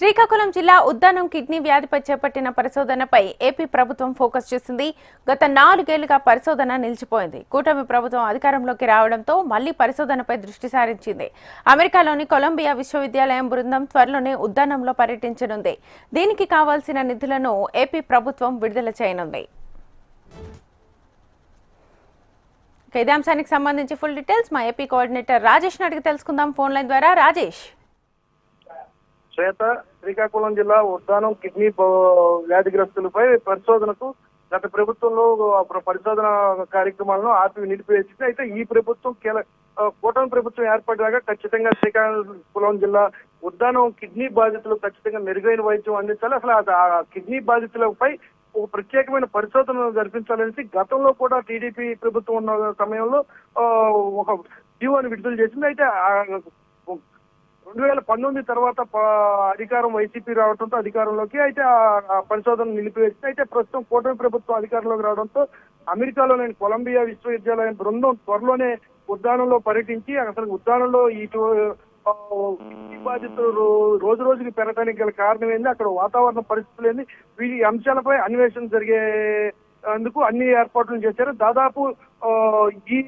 శ్రీకాకుళం జిల్లా ఉద్దానం కిడ్నీ వ్యాధిపై చేపట్టిన పరిశోధనపై ఏపీ ప్రభుత్వం ఫోకస్ చేసింది. గత నాలుగేళ్ళుగా పరిశోధన నిలిచిపోయింది. కూటమి ప్రభుత్వం అధికారంలోకి రావడంతో మళ్ళీ పరిశోధనపై దృష్టి సారించింది. అమెరికాలోని కొలంబియా విశ్వవిద్యాలయం బృందం త్వరలోనే ఉద్దానంలో పర్యటించనుంది. దీనికి కావాల్సిన నిధులను ఏపీ ప్రభుత్వం విడుదల చేయనుంది. ఇదే అంశానికి సంబంధించి ఫుల్ డీటెయిల్స్ మా ఏపీ కోఆర్డినేటర్ రాజేష్ అడిగి తెలుసుకుందాం. ఫోన్ లైన్ ద్వారా రాజేష్. శ్వేత శ్రీకాకుళం జిల్లా ఉద్దానం కిడ్నీ వ్యాధిగ్రస్తులపై పరిశోధనకు గత ప్రభుత్వంలో పరిశోధన కార్యక్రమాలను ఆపి నిలిపివేసింది. అయితే ఈ ప్రభుత్వం కీలక కూటమి ప్రభుత్వం ఏర్పడ్డాక ఖచ్చితంగా శ్రీకాకుళం జిల్లా ఉద్దానం కిడ్నీ బాధితులు ఖచ్చితంగా మెరుగైన వైద్యం అందించాలి. అసలు ఆ- ఆ కిడ్నీ బాధితులపై ఒక ప్రత్యేకమైన పరిశోధన జరిపించాలనేసి గతంలో కూడా టీడీపీ ప్రభుత్వం ఉన్న సమయంలో ఒక జీవోని విడుదల చేసింది. అయితే రెండు వేల పంతొమ్మిది తర్వాత అధికారం వైసీపీ రావడంతో అధికారంలోకి అయితే ఆ- పరిశోధన నిలిపివేసింది అయితే ప్రస్తుతం కూటమి ప్రభుత్వం అధికారంలోకి రావడంతో అమెరికాలోని కొలంబియా విశ్వవిద్యాలయం బృందం త్వరలోనే ఉద్యానంలో పర్యటించి అసలు ఉద్యానంలో ఇటు బాధితులు రోజు రోజుకి పెరగడానికి గల కారణం ఏంది అక్కడ వాతావరణ పరిస్థితులు ఏంది? వీటి అంశాలపై అన్వేషణ జరిగే అందుకు అన్ని ఏర్పాట్లు చేశారు. దాదాపు ఈ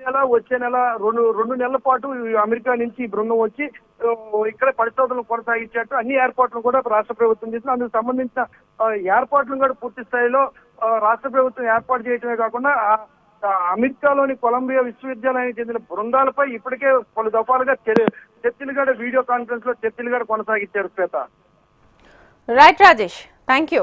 నెల వచ్చే నెల రెండు రెండు నెలల పాటు అమెరికా నుంచి ఈ బృందం వచ్చి ఇక్కడ పరిశోధనలు కొనసాగించేట్టు అన్ని ఏర్పాట్లు కూడా రాష్ట్ర ప్రభుత్వం చేసింది. అందుకు సంబంధించిన ఏర్పాట్లను కూడా పూర్తి స్థాయిలో రాష్ట్ర ప్రభుత్వం ఏర్పాటు చేయటమే కాకుండా అమెరికాలోని కొలంబియా విశ్వవిద్యాలయానికి చెందిన బృందాలపై ఇప్పటికే పలు దఫాలుగా చర్య- చర్చలు కూడా వీడియో కాన్ఫరెన్స్లో చర్చలు కూడా కొనసాగించారు Shweta. Right Rajesh thank you